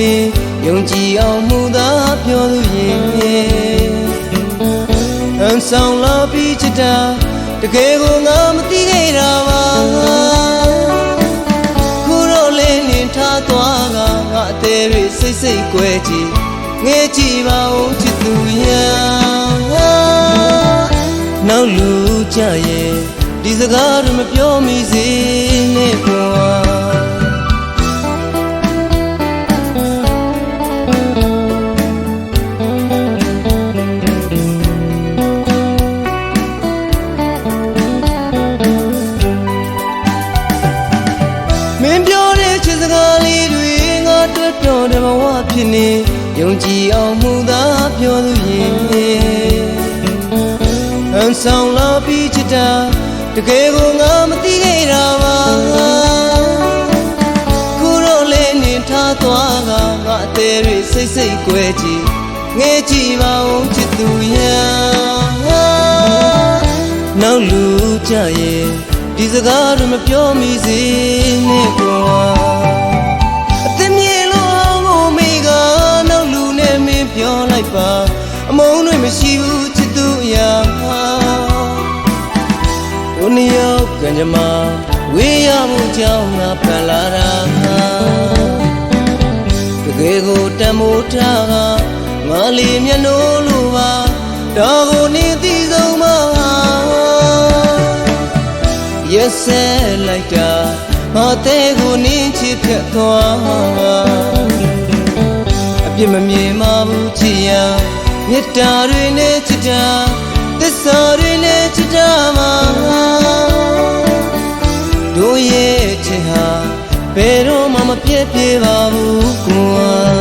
နေယုံကြည်အောင်မှုသာပြောသူရင်အန်ဆောင်လာပြီးချစ်တာတကယ်ကိုငါမသိခဲ့တာပါခုတော့လေးနေထားသွားကငါအသေးတွေစိတ်စိတ်ကွဲကြည့်ငဲကြည့်ပါဦးချစ်သူရာနောက်လူကြရဲ့ဒီစကားတွေမပြောမိစေနဲ့ကွာ ဝဖြစ်နေယုံကြည်အောင်မှုသာပြောသူရင်အန်ဆောင်လာပြီးချစ်တာတကယ်ကိုငါမသိခဲ့တာပါခုတော့လေးနေထားသွားကငါအသေးတွေစိတ်စိတ်ကွဲကြည့်ငဲကြည့်ပါဦးချစ်သူရာနောက်လူကြရဲ့ဒီစကားတွေမပြောမိစေနဲ့ကွာ ယောက်ကံကြမ္မာဝေးရမှုကြောင့်ငါဖန်လာတာတကယ်ကိုတန်မိုးထားကငါလီမျက်နှိုးလိုပါတော့ကိုနေသိဆုံးမရက်စဲလိုက်တာမတဲ့ကိုနင်းချစ်ဖြတ်သွားအပြစ်မမြင်မဘူးချစ်ရမေတ္တာတွေနဲ့ချစ်တာသစ္စာတွေနဲ့ချစ်တာမှာတို့ ရဲ့ချစ်ဟာဘယ်တော့မှမပြည့်ပြည့်ပါဘူးကွာ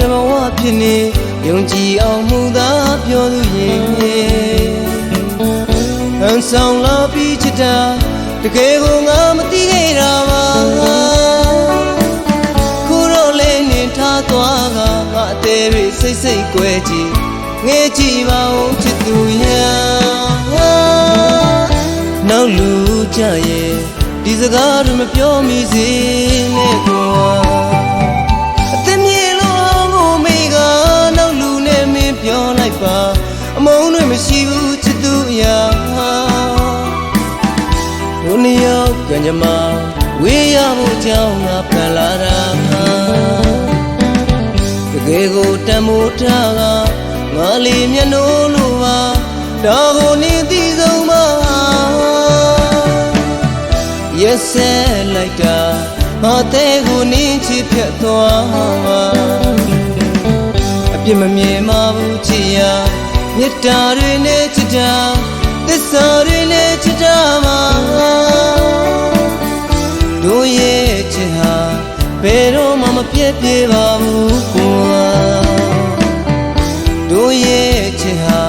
တွေ့တော့တဲ့ဘဝဖြစ်နေယုံကြည်အောင်မှုသာပြောသူရင်အန်ဆောင်လာပြီးချစ်တာတကယ်ကိုငါမသိခဲ့တာပါခုတော့လေးနေထားသွားကငါအသေးတွေစိတ်စိတ်ကွဲကြည့်ငဲကြည့်ပါဦးချစ်သူရာနောက်လူကြရဲ့ဒီစကားတွေမပြောမိစေနဲ့ကွာ နှစ်ယောက်ကံကြမ္မာဝေးရဖို့ကြောင့်ငါဖန်လာတာတကယ်ကိုတန်မိုးထားကငါလီမျက်နှိုးလိုပါတော့ကိုနေသိဆုံးမရက်စဲလိုက်တာမတဲ့ကိုနင်းချစ်ဖြတ်သွားအပြစ်မမြင်မဘူးချစ်ရမေတ္တာတွေနဲ့ချစ်တာ သစ္စာတွေနဲ့ချစ်တာမှာတို့ရဲ့ချစ်ဟာဘယ်တော့မှမပြည့်ပြည့်ပါဘူးကွာတို့ရဲ့ချစ်ဟာ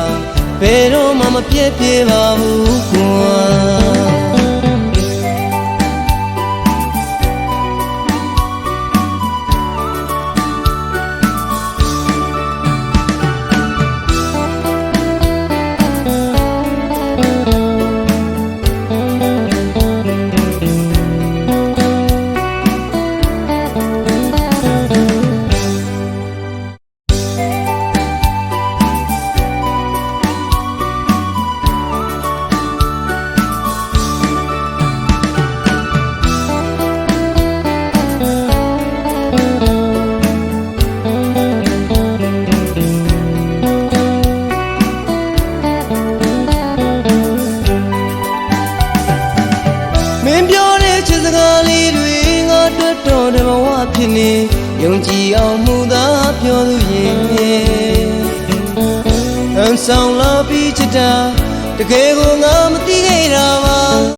ဘယ်တော့မှမပြည့်ပြည့်ပါဘူးကွာ ဖြစ်နေယုံကြည်အောင်မှုသာပြောသူရင်အန်ဆောင်လာပြီးချစ်တာတကယ်ကိုငါမသိခဲ့တာပါ